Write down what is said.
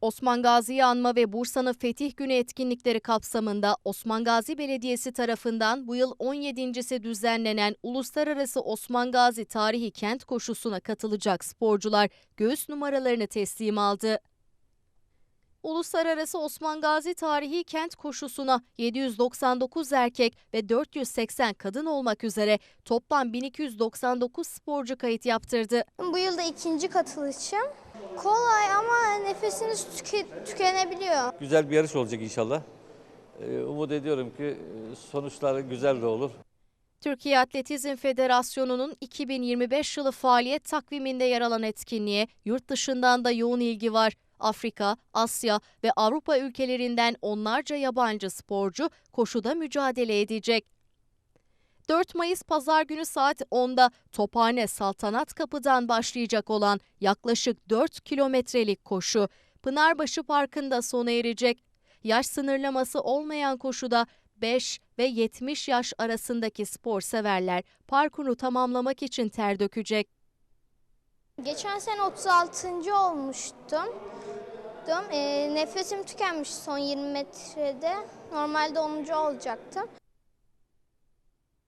Osman Gazi'yi anma ve Bursa'nın Fetih Günü etkinlikleri kapsamında Osman Gazi Belediyesi tarafından bu yıl 17.si düzenlenen Uluslararası Osman Gazi Tarihi Kent Koşusu'na katılacak sporcular göğüs numaralarını teslim aldı. Uluslararası Osman Gazi Tarihi Kent Koşusu'na 799 erkek ve 480 kadın olmak üzere toplam 1299 sporcu kayıt yaptırdı. Bu yılda ikinci katılışım. Kolay ama nefesiniz tüke- tükenebiliyor. Güzel bir yarış olacak inşallah. Ee, Umut ediyorum ki e, sonuçları güzel de olur. Türkiye Atletizm Federasyonu'nun 2025 yılı faaliyet takviminde yer alan etkinliğe yurt dışından da yoğun ilgi var. Afrika, Asya ve Avrupa ülkelerinden onlarca yabancı sporcu koşuda mücadele edecek. 4 Mayıs Pazar günü saat 10'da Tophane Saltanat Kapı'dan başlayacak olan yaklaşık 4 kilometrelik koşu Pınarbaşı Parkı'nda sona erecek. Yaş sınırlaması olmayan koşuda 5 ve 70 yaş arasındaki spor severler parkuru tamamlamak için ter dökecek. Geçen sene 36. olmuştum. Nefesim tükenmiş son 20 metrede. Normalde 10. olacaktım.